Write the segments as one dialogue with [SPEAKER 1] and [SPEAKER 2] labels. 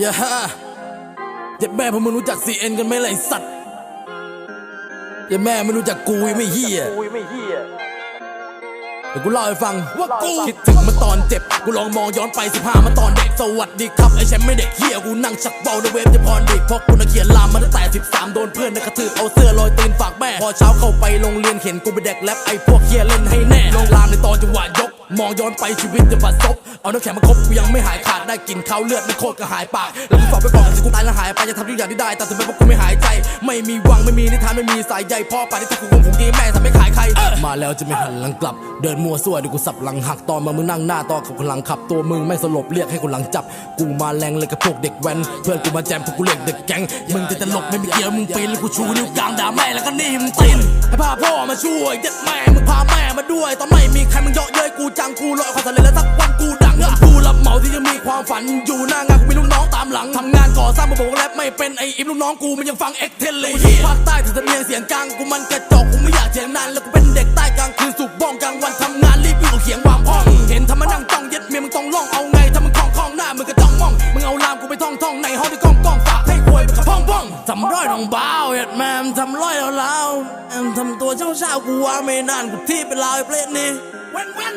[SPEAKER 1] อย่าเจ็บแม่พวกมึงรู้จัก CN กันไหมล่ะไอ้สัตว์อย่าแม่ไม่รู้จักกูยังไม่เฮีย
[SPEAKER 2] กูไม่เฮีย
[SPEAKER 1] เดี๋ยวกูเล่าให้ฟังว่ากูคิดถึงเมื่อตอนเจ็บ กูลองมองย้อนไป15มาตอนเด็กสวัสดีครับไอ้แชมป์ไม่เด็กเฮียกูนั่งชักเบาในเวฟจะพรดิกเพราะกูน่ะเขียนลามมาตั้งแต่13โดนเพื่อนนะกระทืบเอาเสื้อลอยตีนฝากแม่ พอเช้าเข้าไปโรงเรียนเห็นกูไปแดกแรปไอ้พวกเฮียเล่นให้แน่ลงลามในตอนจังหวะยก มองย้อนไปชีวิตจะบัดซบเอาน้ำแข็งมาคบกูยังไม่หายขาดได้กลินข้าวเลือดไม่โคตรก็หายปากแล้วกูฝากไปบอกกันสิกูตายแล้วหายไปจะทำทุกอย่างที่ได้แต่ทำไมพวกกูไม่หายใจ ไม่มีวังไม่มีนิทานไม่มีสายใยพ่อป่านนี้ถ้ากูคงคงดีแม่ทำไม่ขายใคร มาแล้วจะไม่หันหลังกลับ เดินมั่วซั่วดี๋ยวกูสับหลังหักตอนมามึงนั่งหน้าตอนขับคนหลังขับตัวมึงไม่สลบเรียกให้คนหลังจับ กูมาแรงเลยกับพวกเด็กแว้นเพื่อนกูมาแจมพวกกูเรียกเด็กแก๊งมึงจะตลกไม่มีเกี่ยวมึงปีนแล้วกูชูนิ้วกลางด่าแม่แล้วก็นี่มึงตีนให้พาพ่อมาช่วยยัดแม่มึงพาแม่มาด้วยตอนไม่มีใครมึงเยาะเย้ยกูจงกูลอยความสำเร็จแล้วสักวันกูดังอะกูรับเหมาที่จะมีความฝันอยู่หน้างานกูมีลูกน้องตามหลังทำงานก่อสร้างมาบอกว่าแรปไม่เป็นไออิมลูกน้องกูมันยังฟังเอ็กเทนเลยภาคใต้ถึงสำเนียงเสียงกลางกูมันกระจอกกูไม่อยากเถียงนานแล้วกูเป็นเด็กใต้กลางคืนสุกบ้องกลางวันทำงานรีบวิ่เอาเขียงวางห้องเห็นทำมานั่งจ้องเย็ดเมียมึงต้องล่องเอาไงถ้ามึงคล่องคล่องหน้ามึงก็จ้องมองมึงเอาลามกูไปท่องท่องในห้องที่กล้องกล้องฝากให้ควยไปกับพ่องพ่องทำร้อยน้องบ้าวเห็ดแมมทำร้อยแล้วแล้วทำตัวเช้าเช้ากูว่าไม่นานกูที่เป็นลาวไอ้เพลนี้ เว้นว้น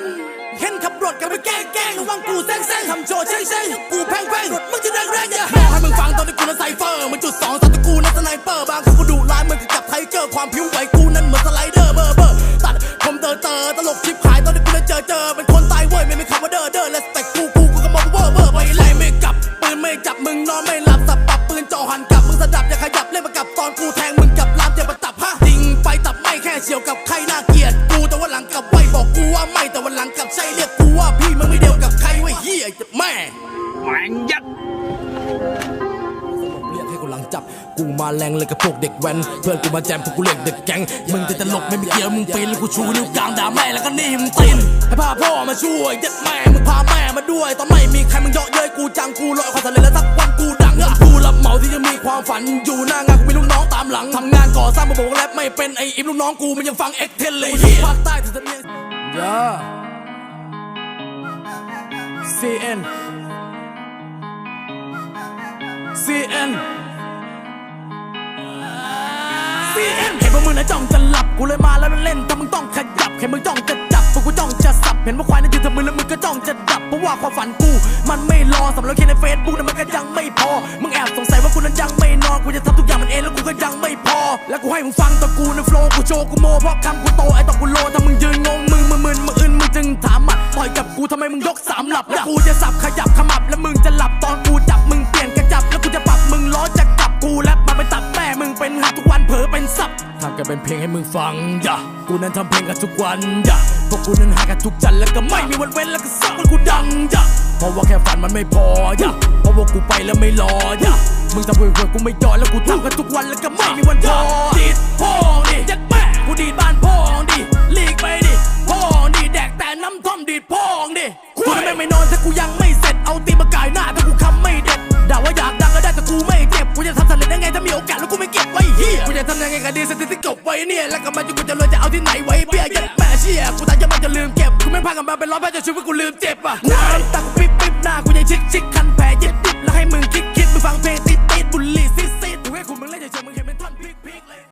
[SPEAKER 1] เห็นขับรถกันไปแกล้งแกล้งระวังกูแซงแซงทำโชว์เช่งเช่งกูแพงแพงมึงจะแรงแรงอย่าให้มึงฟังตอนที่กูนั้นไซเฟอร์มันจุดสองสัตว์กูนั้นสไนเปอร์บางครั้งกูดุร้ายเหมือนกับไทเกอร์ความผิวไหวกูนั้นเหมือนสไลเดอร์เบอร์เบอร์ตัดผมเตอเตอตลกชิบหายตอนที่กูนั้นเจอเจอเป็นคนตายเว้ยไม่มีคำว่าเด้อเด้อและสเปกกูกูกูก็มองเวอร์เวอร์ไปไล่ไม่กลับปืนไม่จับมึงนอนไม่หลับสับปับปืนจ่อหันกลับมึงสะดับอย่าขยับเล่นมากับตอนกูแท ไม่แต่วันหลังกลับใช่เรียกกูว่าพี่มึงไม่เดียวกับใครไว้เฮียจะแม่
[SPEAKER 2] แม่งยัด
[SPEAKER 1] เรียกให้คนหลังจับกูมาแรงเลยกับพวกเด็กแว้นเพื่อนกูมาแจมพวกกูเรียกเด็กแก๊งมึงจะตลกไม่มีเกี่ยวมึงปีนแล้วกูชูนิ้วกลางด่าแม่แล้วก็นี่มึงตีนให้พาพ่อมาช่วยยัดแม่มึงพาแม่มาด้วยตอนไม่มีใครมึงเยาะเย้ยกูจังกูลอยความสำเร็จแล้วสักวันกูดังอะกูรับเหมาที่จะมีความฝันอยู่หน้างานกูมีลูกน้องตามหลังทำงานก่อสร้างมาบอกว่าแรปไม่เป็นไออิมลูกน้องกูมันยังฟังเอ็กเทนเลยภาคใต้ถึงสำเนียง Yeah CN CN CN เห็นว่ามึงนะจ้องจะหลับ กูเลยมาแล้วเล่นแต่มึงต้องขยับเห็นมึงจ้องจะจับพวกกูจ้องจะสับ เห็นว่าควายนั่นยืนทำมือแล้วมึงก็จ้องจะดับ เพราะว่าความฝันกู มันไม่รอสำหรับแค่ในเฟซบุ๊กนั้นมันก็ยังไม่พอ มึงแอบสงสัยว่ากูนั้นยังไม่นอน กูจะทำทุกอย่างมันเองแล้วกูก็ยังไม่พอ แล้วกูให้มึงฟังตอกูในโฟล์กูโชว์กูโมเพราะคำกูโตไอ้ตอนกูโลถ้ามึงยืนงงมึง อยกับกูทำไมมึงยกสามหลับแล้วกูจะสับขยับขมับแล้วมึงจะหลับตอนกูจับมึงเปลี่ยนกระจับแล้วกูจะปรับมึงล้อจะกลับกูแลบมาไปตัดแม่มึงเป็นหักทุกวันเผลอเป็นสับทำกันเป็นเพลงให้มึงฟังอย่ากูนั้นทำเพลงกันทุกวันอย่าพวกกูนั้นหากันทุกจันทร์แล้วก็ไม่มีวันเว้นแล้วก็สักวันกูดังอย่าเพราะว่าแค่ฝันมันไม่พออย่าเพราะว่ากูไปแล้วไม่รออย่ามึงทำเพื่อกูไม่ยอแล้วกูทำกันทุกวันแล้วก็ไม่มีวันพอดีดพ่อง กดีสถิติเก็บไว้เนี่ย แล้วก็มาจะกูจะรวยจะเอาที่ไหนไว้เบี้ยยัดแม่เชี่ยกูตายจะมันจะลืมเก็บ กูไม่พากันมาเป็นร้อยแพ้จะชีวิตกูลืมเจ็บอะน้ำตักปี